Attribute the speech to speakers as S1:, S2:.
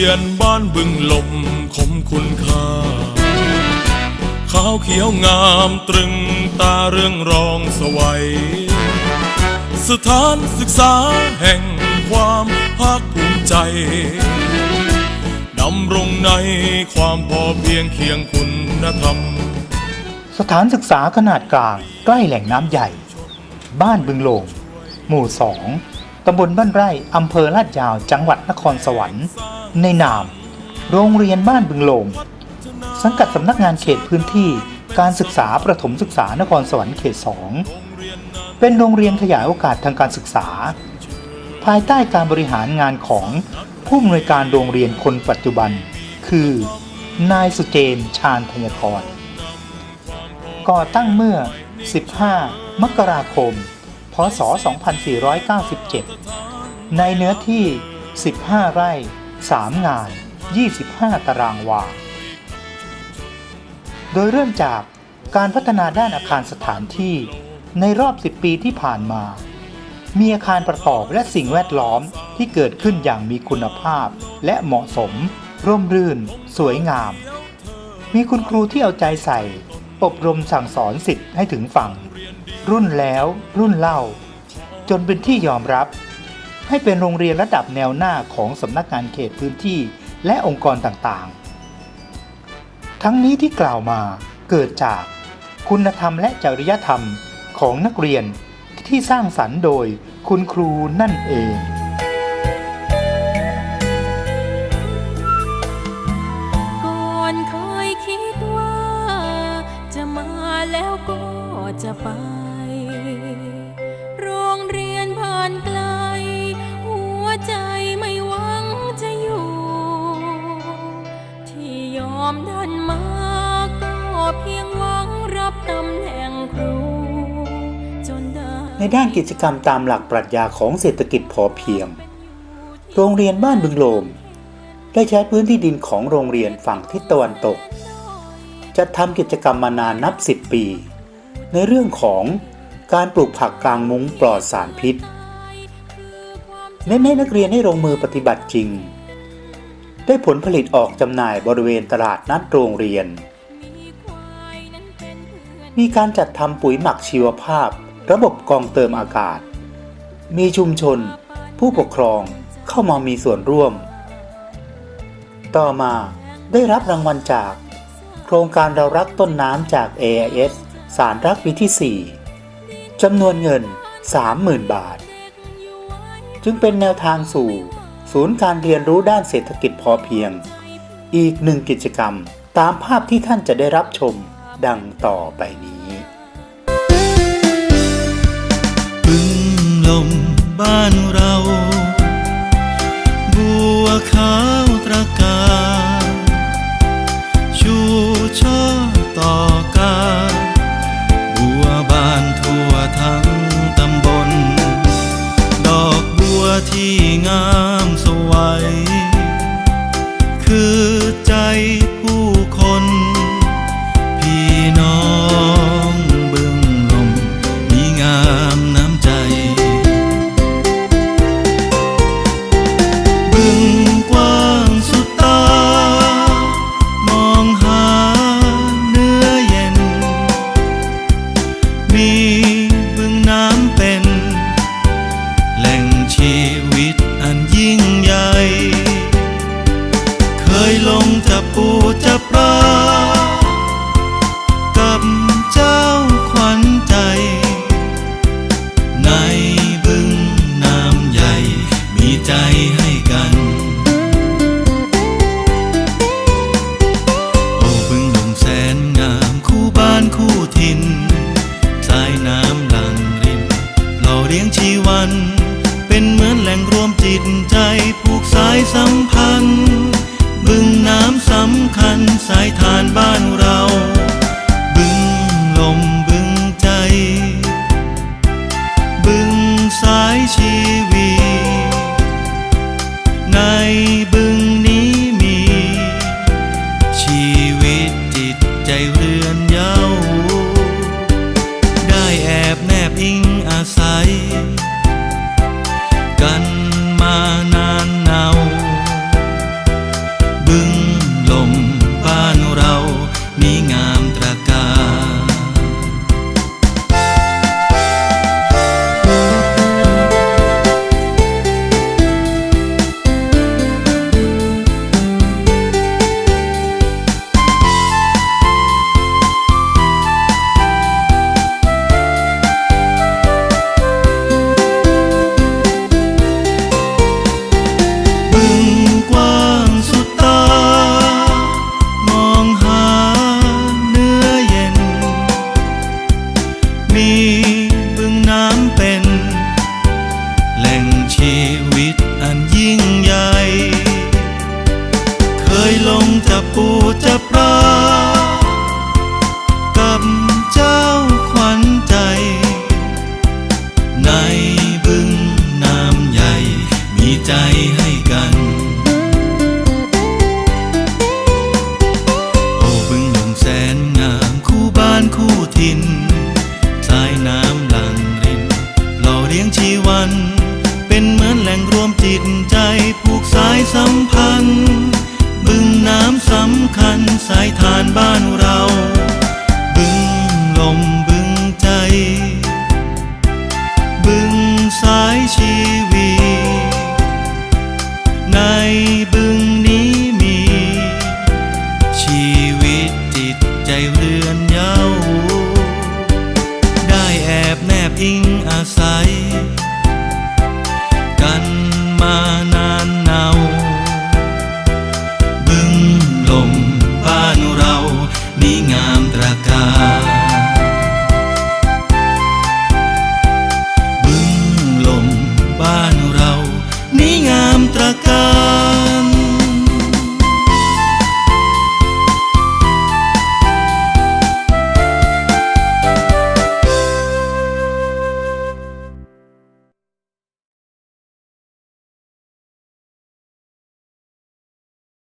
S1: ียนบึงลมคมคุณค่าขาวเขียวงามตรึงตาเรื่องรองสวัย สถานศึกษาแห่งความภาคภูมิใจดำรงในความพอเพียงเคียงคุณธรรม
S2: สถานศึกษาขนาดกลางใกล้แหล่งน้ำใหญ่ บ้านบึงโลงหมู่สอง ตำบลบ้านไร่อำเภอลาดยาวจังหวัดนครสวรรค์ ในนาม โรงเรียนบ้านบึงโลงสังกัดสำนักงานเขตพื้นที่ การศึกษาประถมศึกษานครสวรรค์เขต 2 เป็นโรงเรียนขยายโอกาสทางการศึกษา ภายใต้การบริหารงานของผู้อำนวยการโรงเรียนคนปัจจุบัน คือ นายสุเจนชาญธัญทรก่อตั้งเมื่อ 15 มกราคม ศ 2497 ในเนื้อที่ 15 ไร่ 3 งาน 25 ตารางวา โดยเริ่มจากการพัฒนาด้านอาคารสถานที่ในรอบ 10 ปีที่ผ่านมา มีอาคารประกอบและสิ่งแวดล้อมที่เกิดขึ้นอย่างมีคุณภาพและเหมาะสม ร่มรื่น สวยงาม มีคุณครูที่เอาใจใส่ อบรมสั่งสอนสิทธิ์ให้ถึงฝั่ง รุ่นแล้วรุ่นเล่า จนเป็นที่ยอมรับ ให้เป็นโรงเรียนระดับแนวหน้าของสำนักงานเขตพื้นที่และองค์กรต่างๆ ทั้งนี้ที่กล่าวมาเกิดจากคุณธรรมและจริยธรรมของนักเรียนที่สร้างสรรค์โดยคุณครูนั่นเอง
S3: จะไป โรงเรียนผ่านไกล หัวใจไม่หวังจะอยู่ ที่ยอมดันมาก็เพียงหวังรับตำแหน่งครู จนได้
S2: ในด้านกิจกรรมตามหลักปรัชญาของเศรษฐกิจพอเพียง โรงเรียนบ้านบึงโลม ได้ใช้พื้นที่ดินของโรงเรียนฝั่งทิศตะวันตกจัดทำกิจกรรมมานานนับ 10 ปี ในเรื่องของการปลูกผักกลางมุ้งปลอดสารพิษเน้นให้นักเรียนให้ลงมือปฏิบัติจริง ได้ผลผลิตออกจำหน่ายบริเวณตลาดนัดโรงเรียน มีการจัดทำปุ๋ยหมักชีวภาพ ระบบกองเติมอากาศ มีชุมชน ผู้ปกครองเข้ามามีส่วนร่วม ต่อมาได้รับรางวัลจาก โครงการเรารักต้นน้ำจาก AIS สารรักปีที่ 4จำนวนเงิน 30,000 บาท จึงเป็นแนวทางสู่ ศูนย์การเรียนรู้ด้านเศรษฐกิจพอเพียง อีกหนึ่งกิจกรรมตามภาพที่ท่านจะได้รับชมดังต่อไปนี้
S4: บึงลมบ้านเรา บัวขาวตระกาชูช่อต่อ ที่งาม สัมพันธ์ บึงน้ำสำคัญสายทานบ้านเรา บึงลมบึงใจ บึงสายชีวีในบึงนี้มี ชีวิตจิตใจเรือนเย้าได้แอบแนบอิงอาศัยานบ้านเรา บึงลมบึงใจ บึงสายชีวีในบึงนี้มีชีว